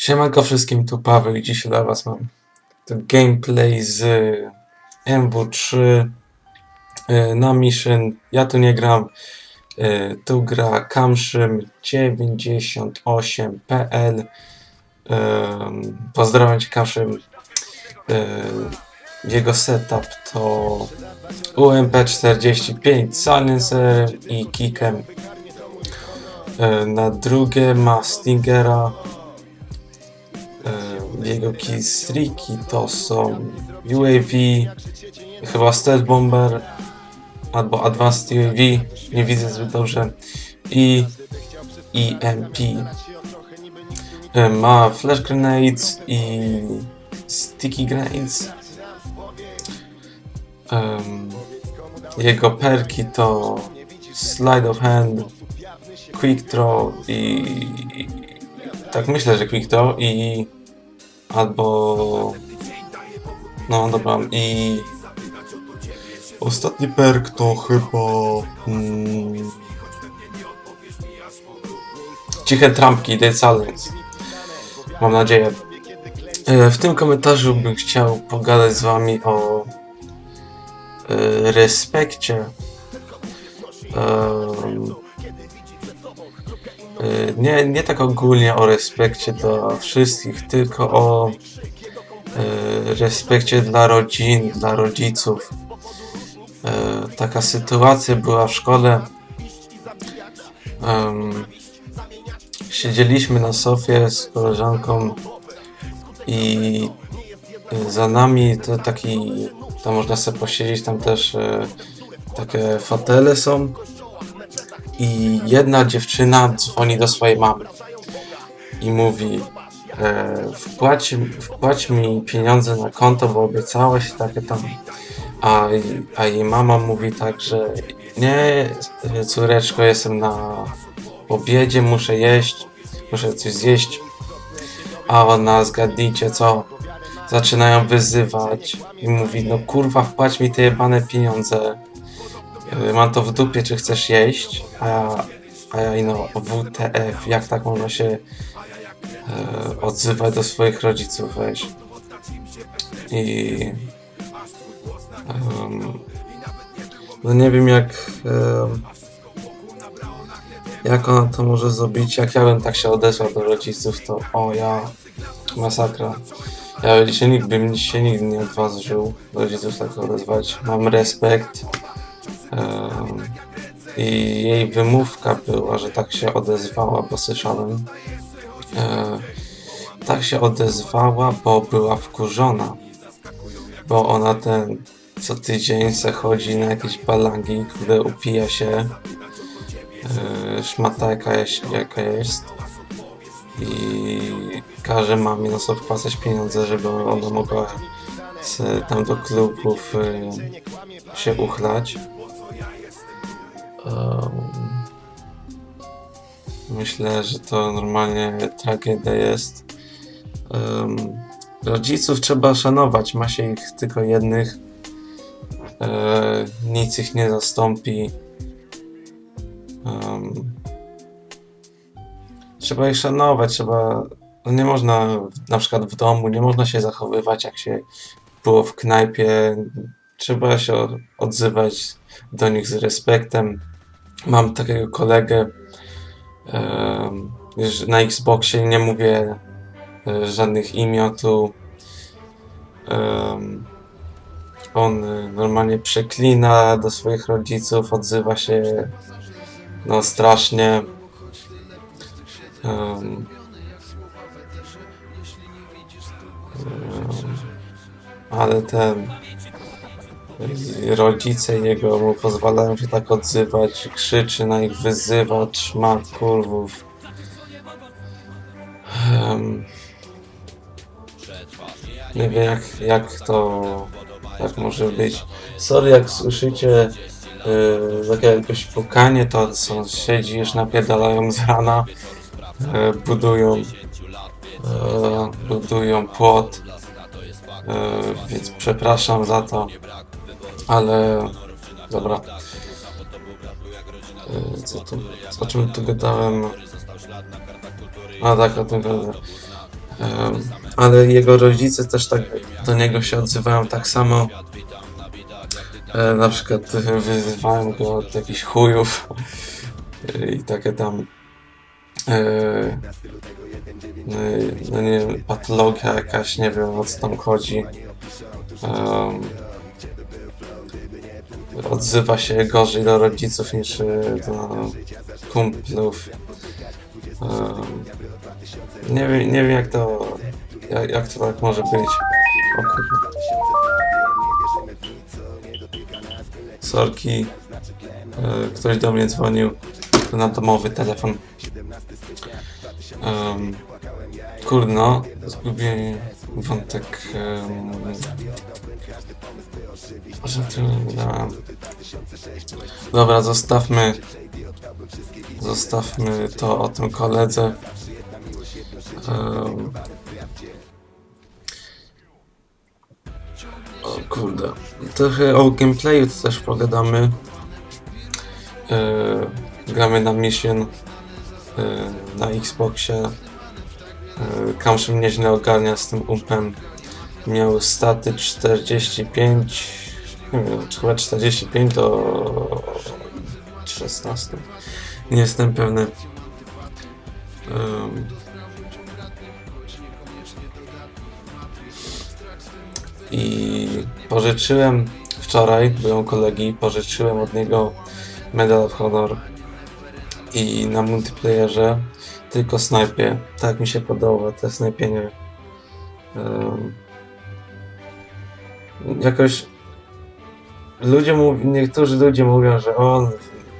Siemanko wszystkim, tu Paweł i dzisiaj dla was mam gameplay z MW3 y, na Mission. Ja tu nie gram, y, tu gra Kamszym98.pl Ym, Pozdrawiam cię Kamszym. Jego setup to UMP45 Silencer i Kickem. Y, Na drugie ma Stingera. Jego killstreaki to są UAV, chyba Stealth Bomber albo Advanced UAV, nie widzę zbyt dobrze, i EMP. E, Ma Flash Grenades i Sticky Grenades. Em, Jego perki to Slide of Hand, Quick Throw i tak myślę, że Quick Throw i albo no dobra i ostatni perk to chyba mm, ciche trampki Dead Silence. Mam nadzieję. E, w tym komentarzu bym chciał pogadać z wami o e, respekcie Y, Nie, nie tak ogólnie o respekcie dla wszystkich, tylko o y, respekcie dla rodzin, dla rodziców. Y, Taka sytuacja była w szkole. Em, Siedzieliśmy na sofie z koleżanką i y, za nami to taki, tam można sobie posiedzieć, tam też y, takie fotele są i jedna dziewczyna dzwoni do swojej mamy i mówi e, wpłać, wpłać mi pieniądze na konto, bo obiecałaś takie tam. A, a jej mama mówi tak, że nie córeczko jestem na obiedzie, muszę jeść muszę coś zjeść. A ona zgadnijcie co? Zaczynają wyzywać i mówi no kurwa wpłać mi te jebane pieniądze Mam to w dupie, czy chcesz jeść, a ja, a ja no WTF, jak tak można się e, odzywać do swoich rodziców, weź. I em, no nie wiem jak em, jak ona to może zrobić, jak ja bym tak się odesłał do rodziców, to o ja, masakra. Ja się nikt bym się nigdy nie odważył rodziców tak odezwać. Mam respekt. I jej wymówka była, że tak się odezwała, bo słyszałem. Tak się odezwała, bo była wkurzona. Bo ona ten co tydzień se chodzi na jakieś balangi, które upija się. Szmata jaka jest, jaka jest. I każe mamie no sobie wpłacać pieniądze, żeby ona mogła se tam do klubów e, się uchlać. Um, myślę, że to normalnie tragedia jest. Um, rodziców trzeba szanować, ma się ich tylko jednych. E, nic ich nie zastąpi. Um, trzeba ich szanować, trzeba. No nie można na przykład w domu, nie można się zachowywać jak się było w knajpie. Trzeba się odzywać do nich z respektem. Mam takiego kolegę że na Xboxie, nie mówię e, żadnych imiotu. Em, on e, normalnie przeklina do swoich rodziców, odzywa się no strasznie. Ale ten rodzice jego mu pozwalają się tak odzywać, krzyczy na nich, wyzywa, szmat, kurwów. Em, nie wiem jak, jak to jak może być. Sorry jak słyszycie yy, takie jakieś pukanie, to sąsiedzi już napierdalają z rana, e, budują e, budują płot. E, więc przepraszam za to. Ale dobra. E, Co tu, o czym tu gadałem? A tak, o tym gadałem. Em, ale jego rodzice też tak do niego się odzywają tak samo. E, na przykład e, wyzywają go od jakichś chujów e, i takie tam e, no, no nie wiem, patologia jakaś, nie wiem o co tam chodzi. Odzywa się gorzej do rodziców niż e, do kumplów. Em, nie wiem, nie wiem jak to, jak, jak to tak może być. O kurwa. Sorki. E, Ktoś do mnie dzwonił. Na domowy telefon. Um, kurno, zgubię wątek. Um, tu gadałem? Dobra, zostawmy. Zostawmy to o tym koledze. Um, o kurde. Trochę o gameplayu też pogadamy. E, gramy na Mission na Xboxie. E, Kamszy nieźle ogarnia z tym umpem. Miał staty 45. Nie wiem, chyba 45 do 16. Nie jestem pewny. Em, I pożyczyłem wczoraj, byłem kolegi, pożyczyłem od niego Medal of Honor i na multiplayerze tylko snajpię. Tak mi się podoba, te snajpienie. Um, jakoś ludzie mów, niektórzy ludzie mówią, że o,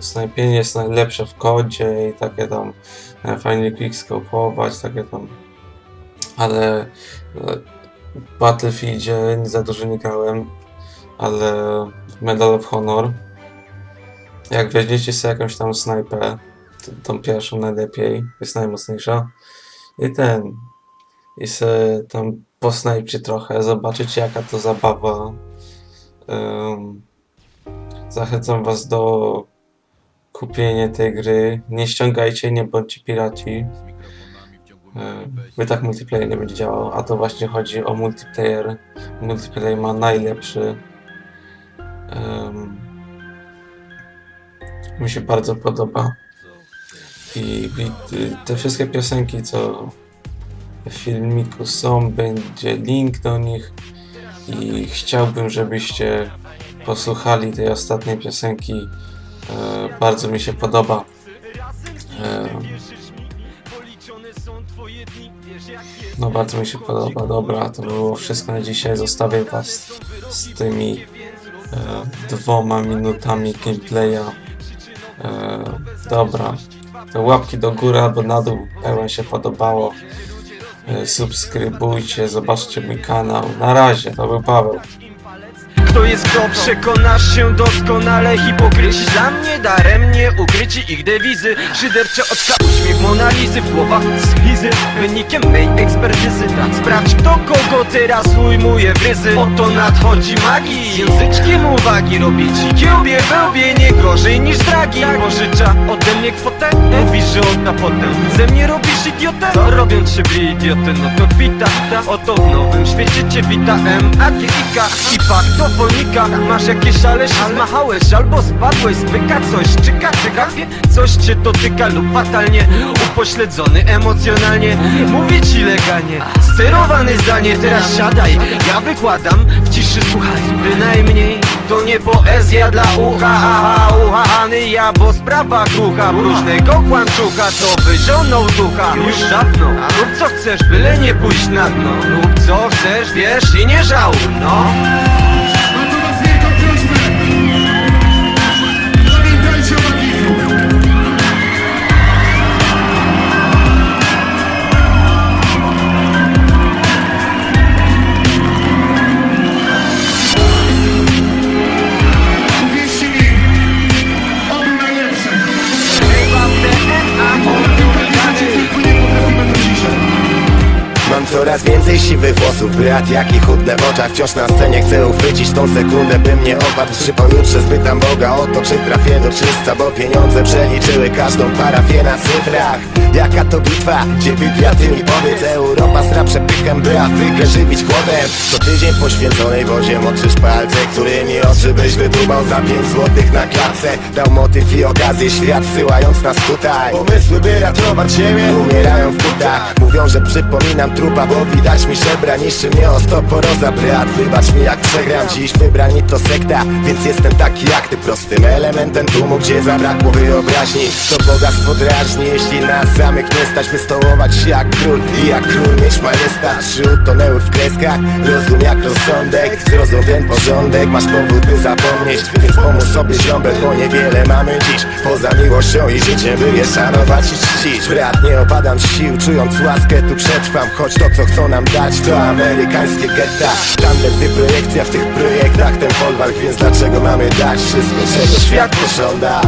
snajpienie jest najlepsze w kodzie i takie tam e, fajnie quickscope'ować, takie tam. Ale e, w Battlefieldzie nie za dużo nie grałem, ale w Medal of Honor. Jak weźmiecie sobie jakąś tam snajpę, tą pierwszą najlepiej, jest najmocniejsza i ten i se tam posnajpcie trochę, zobaczycie jaka to zabawa. Ym, zachęcam was do kupienia tej gry nie ściągajcie, nie bądźcie piraci Ym, By tak multiplayer nie będzie działał, a to właśnie chodzi o multiplayer. Multiplayer ma najlepszy. Ym, mi się bardzo podoba. I, I te wszystkie piosenki, co w filmiku są, będzie link do nich. I chciałbym, żebyście posłuchali tej ostatniej piosenki. E, bardzo mi się podoba. E, No bardzo mi się podoba, dobra, to było wszystko na dzisiaj. Zostawię was z tymi e, dwoma minutami gameplaya. E, dobra, to łapki do góry albo na dół, jak wam się podobało. E, subskrybujcie, zobaczcie mój kanał. Na razie, to był Paweł. Kto jest kto, przekonasz się doskonale. Hipokryci dla mnie daremnie ukryci ich dewizy. Szydercze oczka, uśmiech Monalizy W głowach schizy, wynikiem mej ekspertyzy Sprawdź kto kogo teraz ujmuje w ryzy. Oto nadchodzi magii Języczkiem uwagi robię ci kiełbie wełbie Nie gorzej niż dragi. Pożycza ode mnie kwotę Mówisz, że odda potem Ze mnie robisz idiotę. Co robią z ciebie idiotę, no to kwita Oto w nowym świecie cię wita. M, A, G, I, K. I faktofonika Masz jakieś ale się zmachałeś Albo spadłeś. Z byka Coś czyka, ciekawie Coś cię dotyka lub fatalnie. Upośledzony emocjonalnie. Mówię ci legalnie. Sterowany zdanie, teraz siadaj. Ja wykładam, w ciszy słuchaj. Bynajmniej to nie poezja dla ucha Aha, uchany ja, bo sprawa krucha. Próżnego kłamczucha, to wyzionął ducha. Już dawno, rób co chcesz, byle nie pójść na dno. Rób co chcesz, wiesz i nie żałuj, no Ale więcej siwych włosów Brat jaki chudne w oczach Wciąż na scenie. Chcę uchwycić tą sekundę By mnie opadł Czy pojutrze spytam Boga o to Czy trafię do czysta Bo pieniądze przeliczyły każdą parafię na cyfrach. Jaka to bitwa, gdzie Biblia ty mi powiedz. Europa sra przepychem, by Afrykę żywić głodem. Co tydzień poświęconej wozie moczysz palce Którymi oczy byś wydumał za pięć złotych na klatce. Dał motyw i okazję świat syłając nas tutaj. Pomysły by ratować ziemię umierają w butach. Mówią, że przypominam trupa, bo widać mi żebra Niszczy mnie osteoporoza, brat. Wybacz mi jak przegram. Dziś Wybrani to sekta, więc jestem taki jak ty. Prostym elementem tłumu, gdzie zabrakło wyobraźni. To Boga spodrażni, jeśli nas zamych nie stać By stołować się jak król. I jak król mieć majestat. Trzy utonęły w kreskach, rozum jak rozsądek. Zrozum ten porządek, masz powód by zapomnieć. Więc pomóż sobie ziombel, bo niewiele mamy dziś. Poza miłością i życiem, by je szanować i czcić. Brat, nie opadam z sił, czując łaskę tu przetrwam. Choć to co chcą nam dać to amerykańskie getta Tandety projekcja w tych projektach ten folwark Więc dlaczego mamy dać wszystko czego świat pożąda?